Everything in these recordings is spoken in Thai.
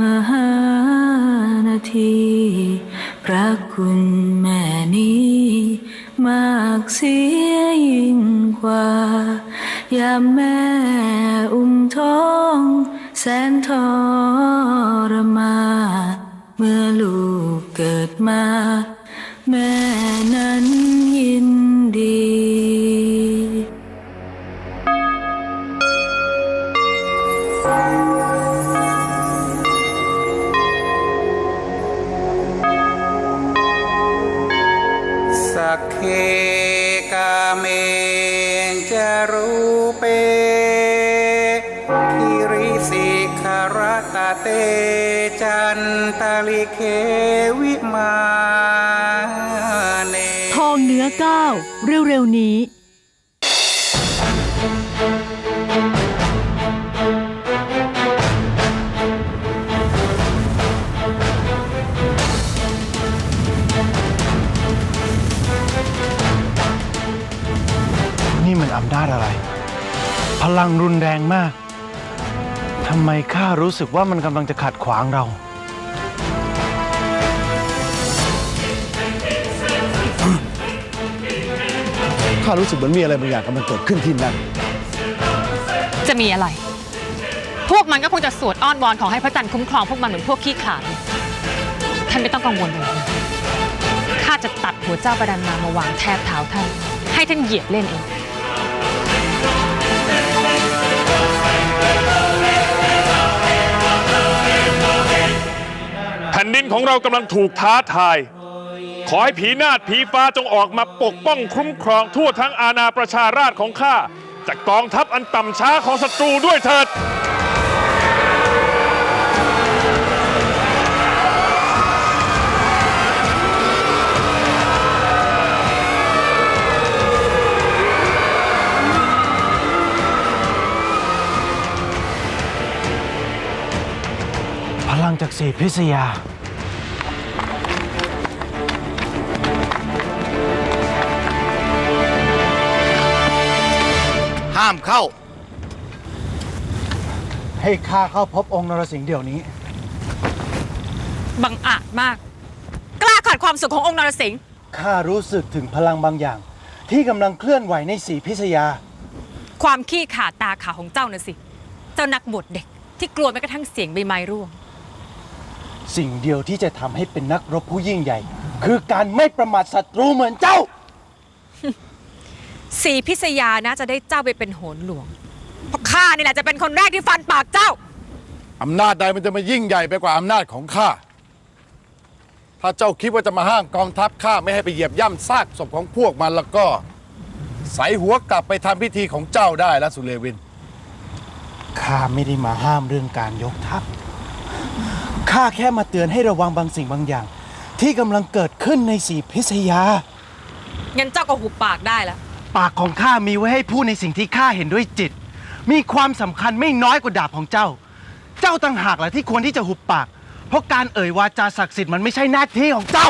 มหานาที พระคุณแม่นี้ มากเสียยิ่งกว่า ยามแม่อุ้มท้อง แสนทรมา เมื่อลูกเกิดมา รตาเตจันตาลิเควิมาเนทองเนื้อก้าวเร็วๆนี้นี่มันอำนาจอะไร พลังรุนแรงมาก ทำไมข้ารู้สึกว่ามันกำลังจะขัดขวางเรา ข้ารู้สึกเหมือนมีอะไรบางอย่างกำลังเกิดขึ้นที่นั่น จะมีอะไร พวกมันก็คงจะสวดอ้อนวอนขอให้พระจันทร์คุ้มครองพวกมันเหมือนพวกขี้ขลาดเลยท่านไม่ต้องกังวลเลยข้าจะตัดหัวเจ้าประดันมามาวางแทบเท้าท่าน ให้ท่านเหยียบเล่นเอง ดินของเรากำลังถูกท้าทาย ขอให้ผีนาฏผีฟ้าจงออกมาปกป้องคุ้มครองทั่วทั้งอาณาประชาราชของข้า จากกองทัพอันต่ำช้าของศัตรูด้วยเถิดพลังจากสีพิษยา ห้ามเข้า ให้ข้าเข้าพบองค์นรสิงห์เดี๋ยวนี้ บังอาจมาก กล้าขัดความสุขขององค์นรสิงห์ข้ารู้สึกถึงพลังบางอย่าง ที่กำลังเคลื่อนไหวในสีพิษยา ความขี้ขลาดตาขาวของเจ้าน่ะสิ เจ้านักบวชเด็กที่กลัวแม้กระทั่งเสียงใบไม้ร่วง สิ่งเดียวที่จะทำให้เป็นนักรบผู้ยิ่งใหญ่ คือการไม่ประมาทศัตรูเหมือนเจ้า สีพิษยานะจะได้เจ้าไปเป็นโหนหลวง เพราะข้านี่แหละจะเป็นคนแรกที่ฟันปากเจ้า อำนาจใดมันจะมายิ่งใหญ่ไปกว่าอำนาจของข้า ถ้าเจ้าคิดว่าจะมาห้ามกองทัพข้าไม่ให้ไปเหยียบย่ำซากศพของพวกมันแล้วก็ ใส่หัวกลับไปทำพิธีของเจ้าได้แล้วสุเลวิน ข้าไม่ได้มาห้ามเรื่องการยกทัพ ข้าแค่มาเตือนให้ระวังบางสิ่งบางอย่าง ที่กำลังเกิดขึ้นในสีพิษยา งั้นเจ้าก็หุบปากได้แล้ว ปากของข้ามีไว้ให้พูดในสิ่งที่ข้าเห็นด้วยจิต มีความสำคัญไม่น้อยกว่าดาบของเจ้า เจ้าต่างหากแหละที่ควรที่จะหุบปาก เพราะการเอ่ยวาจาศักดิ์สิทธิ์มันไม่ใช่หน้าที่ของเจ้า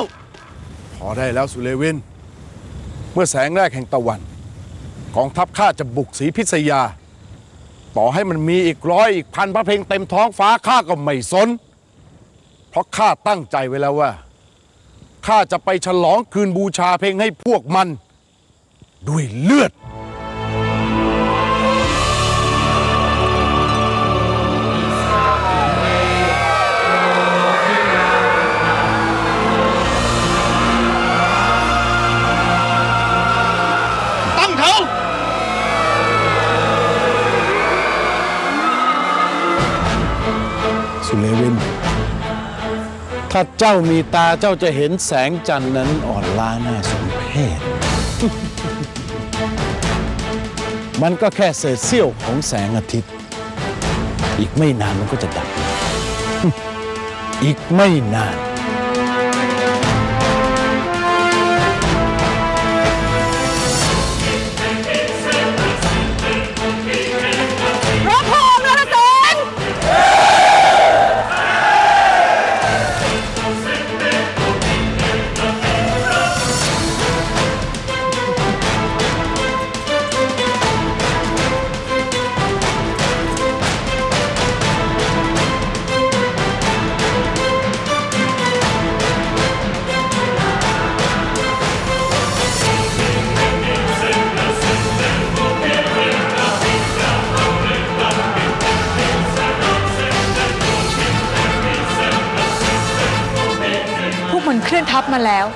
พอได้แล้วสุเลวิน เมื่อแสงแรกแห่งตะวันกองทัพข้าจะบุกศรีพิษยา ต่อให้มันมีอีกร้อยอีกพันพระเพลงเต็มท้องฟ้าข้าก็ไม่สน เพราะข้าตั้งใจไว้แล้วว่าข้าจะไปฉลองคืนบูชาเพลงให้พวกมัน ด้วยเลือด ตั้งเขาสุเลวิน ถ้าเจ้ามีตาเจ้าจะเห็นแสงจันทร์นั้นอ่อนล้าหน้าสมเพช มันก็แค่เศษเสี้ยวของแสงอาทิตย์ อีกไม่นานมันก็จะดับ อีกไม่นาน มาแล้ว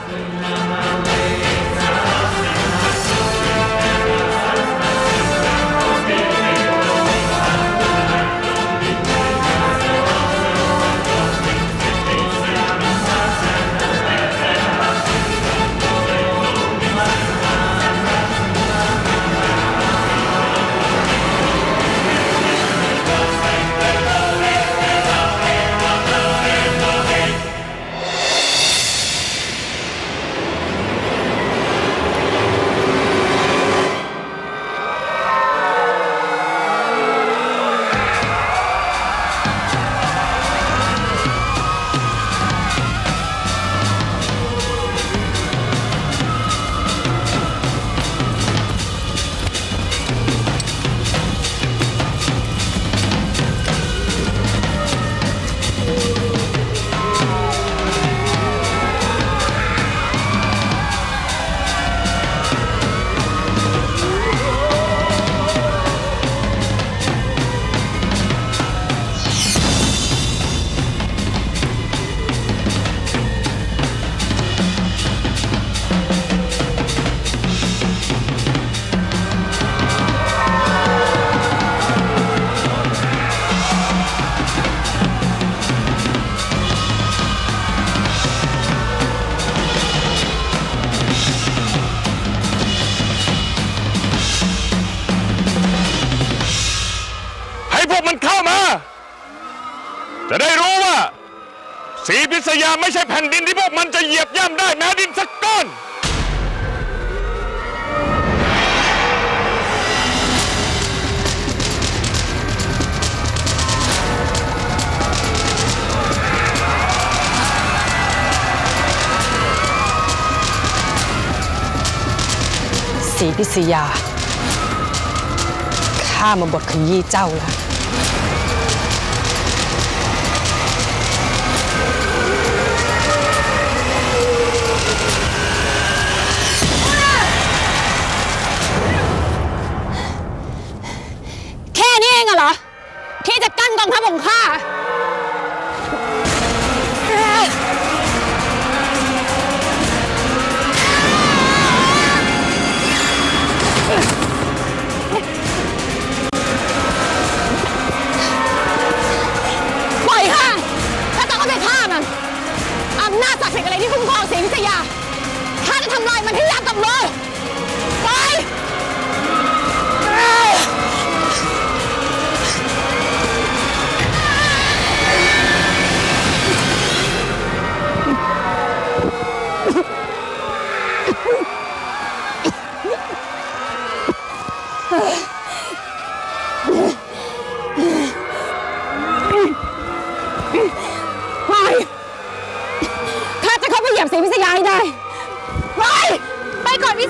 พิษยาไม่ใช่แผ่นดินที่พวกมันจะเหยียบย่ำได้แม้ดินสักก้อนศรีพิษยาข้ามาบทขยี้เจ้าแล้ว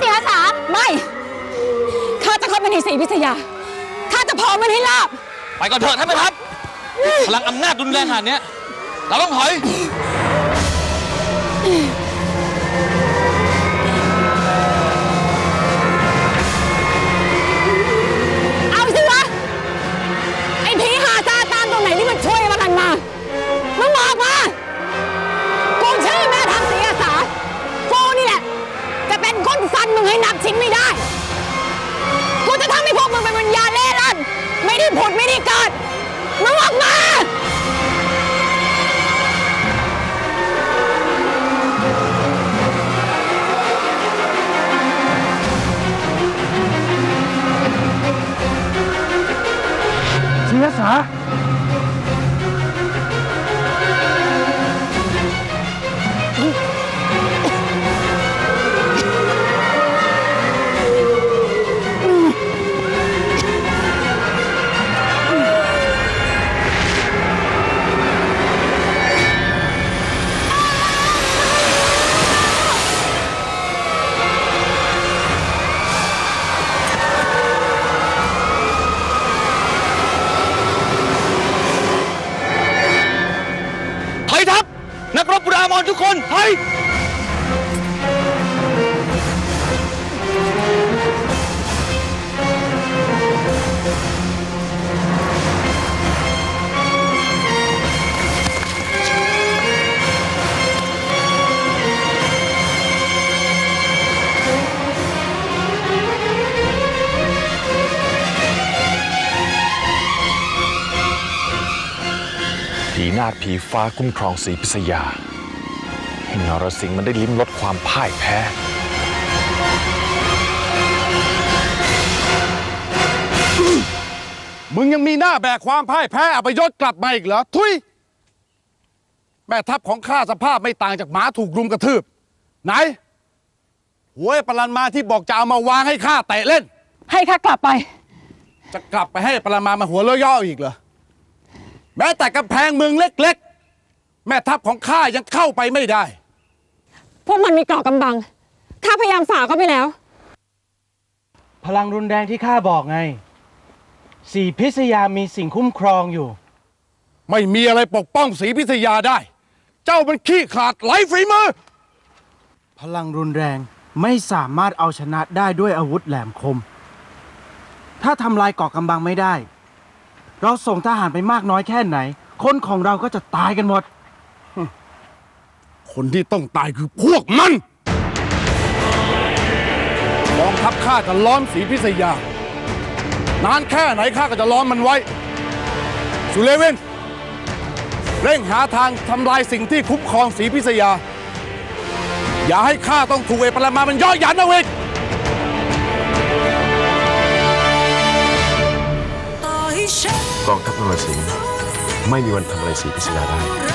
ไปก่อนวิเศษสามไม่ ข้าจะเข้าไปในศรีวิทยา ข้าจะเผามันให้ลาบ ไปก่อนเถอะท่านแม่ทัพพลังอำนาจรุนแรงขนาดเนี้ยเราต้องถอย เยผีนาฏผีฟ้าคุ้มครองศรีพิษยา ให้นรสิงห์มันได้ลิ้มรสความพ่ายแพ้ มึงยังมีหน้าแบกความพ่ายแพ้อัปยศกลับมาอีกเหรอ ทุย แม่ทัพของข้าสภาพไม่ต่างจากหมาถูกรุมกระทืบ ไหนหัวไอ้ปรันมาที่บอกจะเอามาวางให้ข้าเตะเล่น ให้ข้ากลับไป จะกลับไปให้ปรันมามาหัวเลอะย่ออีกเหรอ แม้แต่กำแพงเมืองเล็ก ๆ แม่ทัพของข้ายังเข้าไปไม่ได้ พวกมันมีเกราะกำบัง ข้าพยายามฝ่าเข้าไปแล้ว พลังรุนแรงที่ข้าบอกไง สีพิษยามีสิ่งคุ้มครองอยู่ ไม่มีอะไรปกป้องศรีพิทยาได้ เจ้ามันขี้ขลาดไหลฝีมือ พลังรุนแรงไม่สามารถเอาชนะได้ด้วยอาวุธแหลมคม ถ้าทำลายเกาะกำบังไม่ได้ เราส่งทหารไปมากน้อยแค่ไหน คนของเราก็จะตายกันหมด คนที่ต้องตายคือพวกมันกองทัพข้าจะล้อมศรีพิษยา นานแค่ไหนข้าก็จะล้อมมันไว้ สุเลเวนเร่งหาทางทำลายสิ่งที่คุ้มครองศรีพิษยา อย่าให้ข้าต้องถูกเอปรมามันย่อหยันเอาเองกองทัพนรสิงห์ไม่มีวันทำอะไรสีพิษยาได้